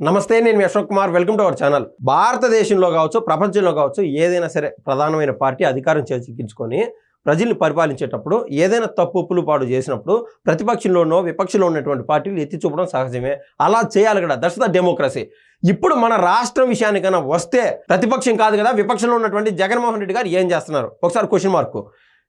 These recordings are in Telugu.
నమస్తే నేను మీ Ashok Kumar. Welcome to our channel. భారతదేశంలో కావచ్చు ప్రపంచంలో కావచ్చు ఏదైనా సరే ప్రధానమైన పార్టీ అధికారం చేజిక్కించుకొని ప్రజల్ని పరిపాలించేటప్పుడు ఏదైనా తప్పులు పాడు చేసినప్పుడు ప్రతిపక్షంలోనో విపక్షంలో ఉన్నటువంటి పార్టీలు ఎత్తి చూపడం సహజమే. అలా చేయాలి కదా. That's the democracy. ఇప్పుడు మన రాష్ట్రం విషయానికైనా వస్తే ప్రతిపక్షం కాదు కదా. విపక్షంలో ఉన్నటువంటి జగన్మోహన్ రెడ్డి గారు ఏం చేస్తున్నారు? ఒకసారి క్వశ్చన్ మార్కు.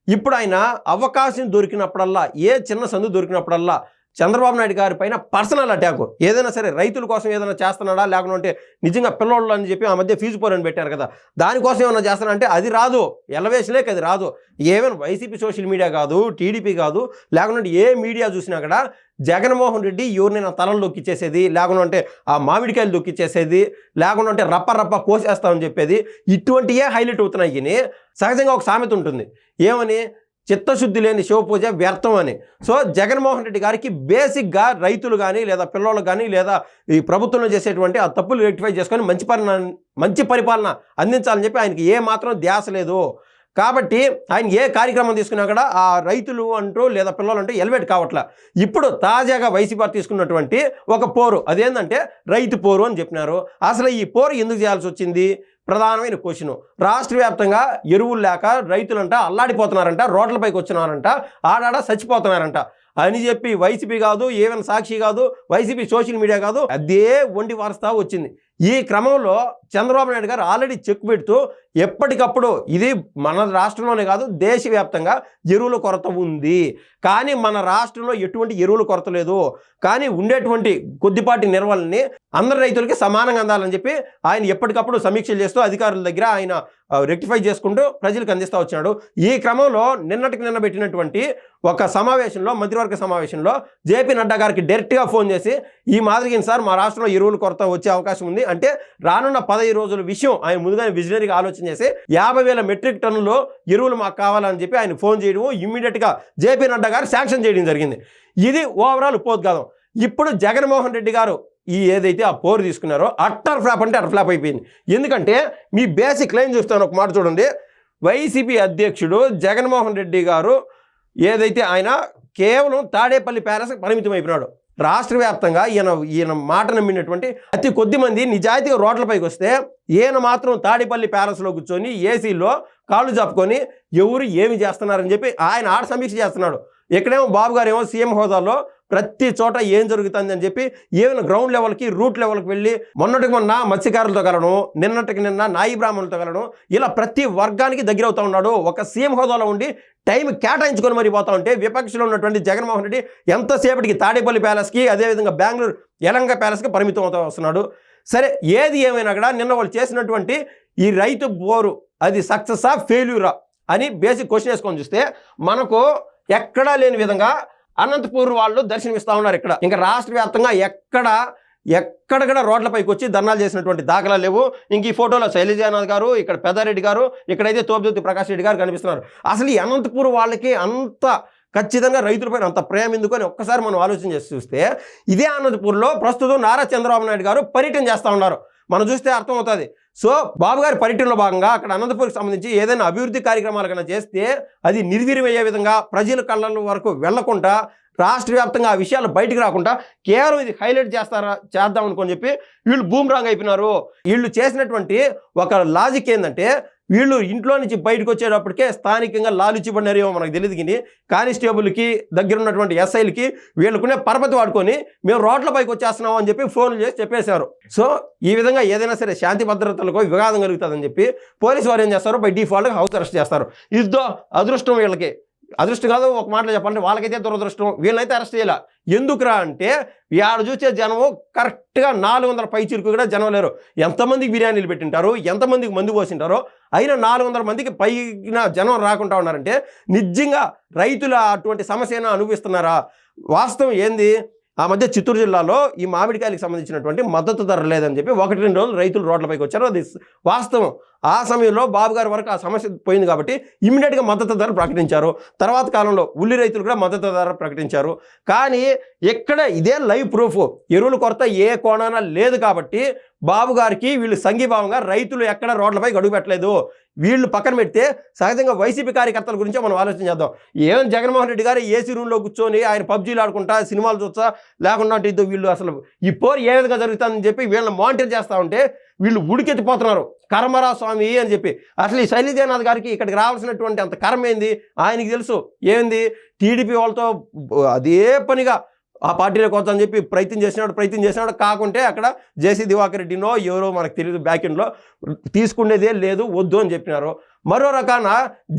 ఇప్పుడు ఆయన అవకాశం దొరికినప్పుడల్లా ఏ చిన్న సందు దొరికినప్పుడల్లా చంద్రబాబు నాయుడు గారి పైన పర్సనల్ అటాక్. ఏదైనా సరే రైతుల కోసం ఏదైనా చేస్తున్నాడా? లేకుంటే నిజంగా పిల్లోళ్ళు అని చెప్పి ఆ మధ్య ఫీజు పోరని పెట్టారు కదా. దానికోసం ఏమైనా చేస్తున్నా అంటే అది రాదు. ఎలవేషన్లేక అది రాదు. ఏమైనా వైసీపీ సోషల్ మీడియా కాదు టీడీపీ కాదు లేకుంటే ఏ మీడియా చూసినా కూడా జగన్మోహన్ రెడ్డి ఎవరినైనా తలలు దొక్కిచ్చేసేది లేకుంటే ఆ మామిడికాయలు దొక్కిచ్చేసేది లేకుంటే రప్ప రప్ప కోసేస్తామని చెప్పేది. ఇటువంటియే హైలైట్ అవుతున్నాయి కానీ సహజంగా ఒక సామెత ఉంటుంది. ఏమని? చిత్తశుద్ధి లేని శివపూజ వ్యర్థం అని. సో జగన్మోహన్ రెడ్డి గారికి బేసిక్గా రైతులు కానీ లేదా పిల్లలు కానీ లేదా ఈ ప్రభుత్వంలో చేసేటువంటి ఆ తప్పులు రెక్టిఫై చేసుకొని మంచి పరిణ మంచి పరిపాలన అందించాలని చెప్పి ఆయనకి ఏ మాత్రం ధ్యాస లేదు. కాబట్టి ఆయన ఏ కార్యక్రమం తీసుకున్నా కూడా ఆ రైతులు అంటూ లేదా పిల్లలు అంటూ ఎలివేట్ కావట్లా. ఇప్పుడు తాజాగా వైసీపీ తీసుకున్నటువంటి ఒక పోరు. అదేంటంటే రైతు పోరు అని చెప్పినారు. అసలు ఈ పోరు ఎందుకు చేయాల్సి వచ్చింది? ప్రధానమైన క్వశ్చన్ రాష్ట్ర వ్యాప్తంగా ఎరువులు లేక రైతులంట అల్లాడిపోతున్నారంట రోడ్లపైకి వచ్చినారంట ఆడాడ చచ్చిపోతున్నారంట. అని చెప్పి వైసీపీ కాదు ఏమైనా సాక్షి కాదు వైసీపీ సోషల్ మీడియా కాదు అదే వండి వారస్తా వచ్చింది. ఈ క్రమంలో చంద్రబాబు నాయుడు గారు ఆల్రెడీ చెక్ పెడుతూ ఎప్పటికప్పుడు ఇది మన రాష్ట్రంలోనే కాదు దేశవ్యాప్తంగా ఎరువుల కొరత ఉంది. కానీ మన రాష్ట్రంలో ఎటువంటి ఎరువుల కొరత లేదు. కానీ ఉండేటువంటి కొద్దిపాటి నిర్వహణని అందరి రైతులకి సమానంగా అందాలని చెప్పి ఆయన ఎప్పటికప్పుడు సమీక్షలు చేస్తూ అధికారుల దగ్గర ఆయన రెక్టిఫై చేసుకుంటూ ప్రజలకు అందిస్తూ వచ్చినాడు. ఈ క్రమంలో నిన్నటికి నిన్న పెట్టినటువంటి ఒక సమావేశంలో మంత్రివర్గ సమావేశంలో జేపీ నడ్డా గారికి డైరెక్ట్గా ఫోన్ చేసి ఈ మాదిరిగిన సార్ మా రాష్ట్రంలో ఎరువుల కొరత వచ్చే అవకాశం ఉంది. అంటే రానున్న పదహైదు రోజుల విషయం ఆయన ముందుగానే విజనరీగా ఆలోచన చేసి యాభై వేల మెట్రిక్ టన్నులు ఎరువులు మాకు కావాలని చెప్పి ఆయన ఫోన్ చేయడం ఇమ్మీడియట్గా జేపీ నడ్డా గారు శాంక్షన్ చేయడం జరిగింది. ఇది ఓవరాల్ ఉపోద్ఘాతం. ఇప్పుడు జగన్మోహన్ రెడ్డి గారు ఈ ఏదైతే ఆ పోరు తీసుకున్నారో అట్టర్ ఫ్లాప్ అంటే అటర్ ఫ్లాప్ అయిపోయింది. ఎందుకంటే మీ బేసిక్ లైన్ చూస్తాను ఒక మాట చూడండి. వైసీపీ అధ్యక్షుడు జగన్మోహన్ రెడ్డి గారు ఏదైతే ఆయన కేవలం తాడేపల్లి ప్యాలెస్కి పరిమితం అయిపోయినాడు. రాష్ట్ర వ్యాప్తంగా ఈయన ఈయన మాట నమ్మినటువంటి అతి కొద్ది మంది నిజాయితీగా రోడ్లపైకి వస్తే ఈయన మాత్రం తాడేపల్లి ప్యాలెస్లో కూర్చొని ఏసీలో కాళ్ళు చెప్పుకొని ఎవరు ఏమి చేస్తున్నారని చెప్పి ఆయన ఆడ సమీక్ష చేస్తున్నాడు. ఎక్కడేమో బాబు గారు ఏమో సీఎం హోదాలో ప్రతి చోట ఏం జరుగుతుంది అని చెప్పి ఏమైనా గ్రౌండ్ లెవెల్కి రూట్ లెవెల్కి వెళ్ళి మొన్నటికి మొన్న మత్స్యకారులతో కలను నిన్నటికి నిన్న నాయి బ్రాహ్మణులతో కలను ఇలా ప్రతి వర్గానికి దగ్గర అవుతా ఉన్నాడు. ఒక సీఎం హోదాలో ఉండి టైం కేటాయించుకొని మరి పోతా ఉంటే విపక్షంలో ఉన్నటువంటి జగన్మోహన్ రెడ్డి ఎంతసేపటికి తాడేపల్లి ప్యాలెస్కి అదేవిధంగా బెంగళూరు యలంక ప్యాలెస్కి పరిమితం అవుతా వస్తున్నాడు. సరే ఏది ఏమైనా కూడా నిన్న వాళ్ళు చేసినటువంటి ఈ రైతు బోరు అది సక్సెసా ఫెయిల్యూరా అని బేసిక్ క్వశ్చన్ వేసుకొని చూస్తే మనకు ఎక్కడా లేని విధంగా అనంతపూర్ వాళ్ళు దర్శనమిస్తూ ఉన్నారు ఇక్కడ. ఇంకా రాష్ట్ర వ్యాప్తంగా ఎక్కడ ఎక్కడక్కడ రోడ్లపైకి వచ్చి ధర్నాలు చేసినటువంటి దాఖలా లేవు. ఇంక ఈ ఫోటోలో శైలజానాథ్ గారు ఇక్కడ పెద్దారెడ్డి గారు ఇక్కడైతే తోపుదొత్తి ప్రకాష్ రెడ్డి గారు కనిపిస్తున్నారు. అసలు ఈ అనంతపూర్ వాళ్ళకి అంత ఖచ్చితంగా రైతులపైన అంత ప్రేమ ఎందుకు అని ఒక్కసారి మనం ఆలోచన చేసి చూస్తే ఇదే అనంతపూర్లో ప్రస్తుతం నారా చంద్రబాబు నాయుడు గారు పర్యటన చేస్తూ ఉన్నారు. మనం చూస్తే అర్థమవుతుంది. సో బాబు గారి పర్యటనలో భాగంగా అక్కడ అనంతపూర్కి సంబంధించి ఏదైనా అభివృద్ధి కార్యక్రమాలు కన్నా చేస్తే అది నిర్వీర్యమయ్యే విధంగా ప్రజల కళ్ళ వరకు వెళ్ళకుండా రాష్ట్ర వ్యాప్తంగా ఆ విషయాలు బయటకు రాకుండా కేవలం ఇది హైలైట్ చేస్తారా చేద్దాం అనుకొని చెప్పి వీళ్ళు బూమ్రాంగ్ అయిపోయినారు. వీళ్ళు చేసినటువంటి ఒక లాజిక్ ఏంటంటే వీళ్ళు ఇంట్లో నుంచి బయటకు వచ్చేటప్పటికే స్థానికంగా లాలిచ్చిబడినారేమో మనకు తెలియదు కానీ కానిస్టేబుల్కి దగ్గర ఉన్నటువంటి ఎస్ఐలకి వీళ్ళకునే పరపతి వాడుకొని మేము రోడ్ల పైకి వచ్చేస్తున్నాం అని చెప్పి ఫోన్లు చేసి చెప్పేశారు. సో ఈ విధంగా ఏదైనా సరే శాంతి భద్రతలకు వివాదం కలుగుతుందని చెప్పి పోలీసు వారు ఏం చేస్తారు? బై డిఫాల్ట్గా హౌస్ అరెస్ట్ చేస్తారు. ఇద్దో అదృష్టం వీళ్ళకి. అదృష్టం కాదు ఒక మాటలో చెప్పాలంటే వాళ్ళకైతే దురదృష్టం. వీళ్ళనైతే అరెస్ట్ చేయాల. ఎందుకురా అంటే ఆడ చూసే జనం కరెక్ట్గా నాలుగు వందల పై చిరుకు కూడా జనం లేరు. ఎంతమందికి బిర్యానీలు పెట్టింటారు ఎంతమందికి మందు పోసింటారో అయినా నాలుగు వందల మందికి పైన జనం రాకుండా ఉన్నారంటే నిజంగా రైతుల అటువంటి సమస్యను అనుభవిస్తున్నారా? వాస్తవం ఏంది? ఆ మధ్య చిత్తూరు జిల్లాలో ఈ మామిడికాయలకు సంబంధించినటువంటి మద్దతు ధర లేదని చెప్పి ఒకటి రెండు రోజులు రైతులు రోడ్లపైకి వచ్చారు. అది వాస్తవం. ఆ సమయంలో బాబు గారి వరకు ఆ సమస్య పోయింది కాబట్టి ఇమ్మీడియట్గా మద్దతు ధర ప్రకటించారు. తర్వాత కాలంలో ఉల్లి రైతులు కూడా మద్దతు ధర ప్రకటించారు. కానీ ఎక్కడ ఇదే లైవ్ ప్రూఫ్. ఎరువుల కొరత ఏ కోణాన లేదు కాబట్టి బాబు గారికి వీళ్ళు సంఘీభావంగా రైతులు ఎక్కడ రోడ్లపై గడుగు పెట్టలేదు. వీళ్ళు పక్కన పెడితే సహజంగా వైసీపీ కార్యకర్తల గురించే మనం ఆలోచన చేద్దాం. ఏం జగన్మోహన్ రెడ్డి గారు ఏసీ రూమ్లో కూర్చొని ఆయన పబ్జీలు ఆడుకుంటా సినిమాలు చూస్తా లేకుండా అంటే ఇదో వీళ్ళు అసలు ఈ పోరు ఏ విధంగా జరుగుతుందని చెప్పి వీళ్ళని మానిటర్ చేస్తూ ఉంటే వీళ్ళు ఉడికెత్తిపోతున్నారు. కర్మరా స్వామి అని చెప్పి. అసలు ఈ శైలిదేనాథ్ గారికి ఇక్కడికి రావాల్సినటువంటి అంత కర్మ ఏంది? ఆయనకి తెలుసు. ఏంది? టీడీపీ వాళ్ళతో అదే పనిగా ఆ పార్టీలోకి అని చెప్పి ప్రయత్నం చేసినాడు ప్రయత్నం చేసినాడు. కాకుంటే అక్కడ జేసీ దివాకర్ రెడ్డినో ఎవరో మనకు తెలియదు బ్యాకెండ్లో తీసుకునేదే లేదు వద్దు అని చెప్పినారు. మరో రకాన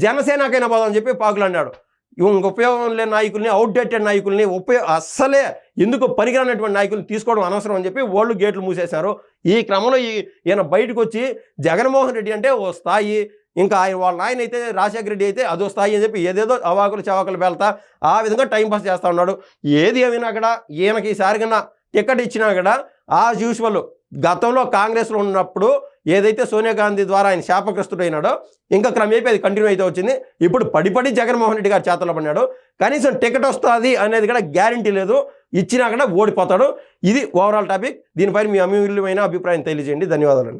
జనసేనకైనా పోదామని చెప్పి పాకులు అన్నాడు. ఇంక ఉపయోగం లేని నాయకుల్ని అవుట్డేటెడ్ నాయకుల్ని ఉపయోగ అస్సలే ఎందుకు పనికిరానటువంటి నాయకుల్ని తీసుకోవడం అనవసరం అని చెప్పి వాళ్ళు గేట్లు మూసేశారు. ఈ క్రమంలో ఈ ఈయన బయటకు వచ్చి జగన్మోహన్ రెడ్డి అంటే ఓ స్థాయి ఇంకా ఆయన వాళ్ళ నాయన అయితే రాజశేఖర రెడ్డి అయితే అదో స్థాయి అని చెప్పి ఏదేదో అవాకులు చవాకులు వెళ్తా ఆ విధంగా టైంపాస్ చేస్తూ ఉన్నాడు. ఏది ఏమైనా కూడా ఈయనకి ఈసారి కన్నా టికెట్ ఇచ్చినా కూడా ఆ యూజువల్ గతంలో కాంగ్రెస్లో ఉన్నప్పుడు ఏదైతే సోనియా గాంధీ ద్వారా ఆయన శాపగ్రస్తుడైనాడో ఇంకా క్రమేపీ అది కంటిన్యూ అయితే వచ్చింది. ఇప్పుడు పడిపడి జగన్మోహన్ రెడ్డి గారు చేతల్లో పడినాడు. కనీసం టికెట్ వస్తుంది అనేది కూడా గ్యారంటీ లేదు. ఇచ్చినా కూడా ఓడిపోతాడు. ఇది ఓవరాల్ టాపిక్. దీనిపైన మీ అమూల్యమైన అభిప్రాయం తెలియజేయండి. ధన్యవాదాలు